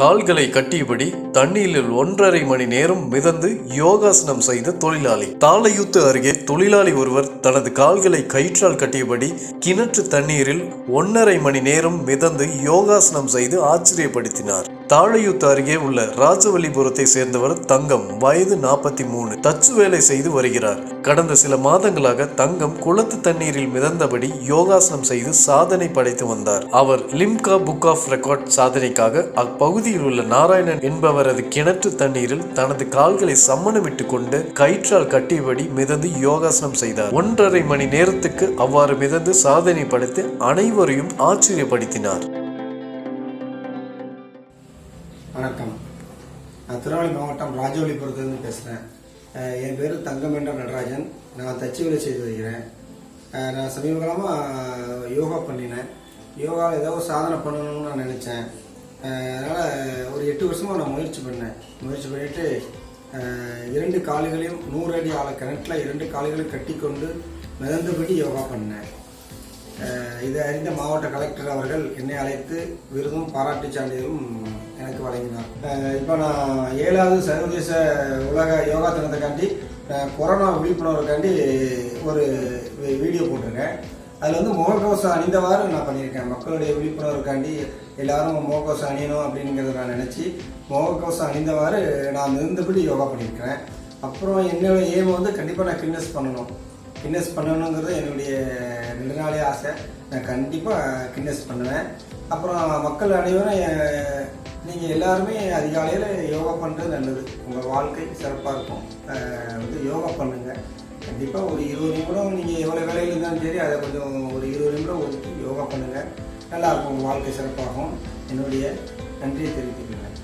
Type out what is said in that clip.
கால்களை கட்டியபடி தண்ணீரில் ஒன்றரை மணி நேரம் மிதந்து யோகாசனம் செய்த தொழிலாளி. தாளையூத்து அருகே தொழிலாளி ஒருவர் தனது கால்களை கயிற்றால் கட்டியபடி கிணற்று தண்ணீரில் ஒன்றரை மணி நேரம் மிதந்து யோகாசனம் செய்து ஆச்சரியப்படுத்தினார். தாழையூத்து அருகே உள்ள ராஜவல்லிபுரத்தை சேர்ந்தவர் தங்கம் வயது நாற்பத்தி மூணு தச்சு வேலை செய்து வருகிறார். கடந்த சில மாதங்களாக தங்கம் குளத்து தண்ணீரில் மிதந்தபடி யோகாசனம் செய்து சாதனை படைத்து வந்தார். அவர் லிம்கா புக் ஆஃப் ரெக்கார்ட் சாதனைக்காக அப்பகுதியில் உள்ள நாராயணன் என்பவரது கிணற்று தண்ணீரில் தனது கால்களை சம்மணமிட்டு கொண்டு கயிற்றால் கட்டியபடி மிதந்து யோகாசனம் செய்தார். ஒன்றரை மணி நேரத்துக்கு அவ்வாறு மிதந்து சாதனை படைத்து அனைவரையும் ஆச்சரியப்படுத்தினார். வணக்கம். நான் திருநெல்வேலி மாவட்டம் ராஜவல்லிபுரத்துலேருந்து பேசுகிறேன். என் பேர் தங்கம் நடராஜன். நான் தச்சு வேலை செய்து வருகிறேன். நான் சமீப காலமாக யோகா பண்ணினேன். யோகாவில் ஏதோ சாதனை பண்ணணும்னு நான் நினச்சேன். அதனால் ஒரு எட்டு வருஷமாக நான் முயற்சி பண்ணேன். முயற்சி பண்ணிவிட்டு இரண்டு கால்களையும் நூறு அடி ஆழ கிணற்றுல இரண்டு கால்களையும் கட்டிக்கொண்டு மிதந்தபடி யோகா பண்ணேன். இதை அறிந்த மாவட்ட கலெக்டர் அவர்கள் என்னை அழைத்து விருதும் பாராட்டு சான்றிதழும் எனக்கு வழங்கினார். இப்போ நான் ஏழாவது சர்வதேச உலக யோகா தினத்துக்காண்டி கொரோனா விழிப்புணர்வுக்காண்டி ஒரு வீடியோ போட்டிருக்கேன். அதில் வந்து முகக்கவசம் அணிந்தவாறு நான் பண்ணியிருக்கேன். மக்களுடைய விழிப்புணர்வுக்காண்டி எல்லாரும் முகக்கவசம் அணியணும் அப்படிங்கிறத நான் நினச்சி முகக்கவசம் அணிந்தவாறு நான் இருந்தபடி யோகா பண்ணியிருக்கிறேன். அப்புறம் என்னோட ஏம் வந்து கண்டிப்பாக நான் கின்னஸ் பண்ணணும். கின்னஸ் பண்ணணுங்கிறது என்னுடைய நெடுநாளே ஆசை. நான் கண்டிப்பாக கின்னஸ் பண்ணுவேன். அப்புறம் மக்கள் அனைவரும் நீங்கள் எல்லாருமே அதிகாலையில் யோகா பண்ணுறது நல்லது. உங்கள் வாழ்க்கை சிறப்பாக இருக்கும். வந்து யோகா பண்ணுங்கள் கண்டிப்பாக ஒரு இருபது நிமிடம் நீங்கள் எவ்வளோ வேலையில் இருந்தாலும் சரி அதை கொஞ்சம் ஒரு இருபது நிமிடம் ஒதுக்கி யோகா பண்ணுங்கள் நல்லாயிருக்கும் உங்கள் வாழ்க்கை சிறப்பாகும். என்னுடைய நன்றியை தெரிவித்துக்கிறேன்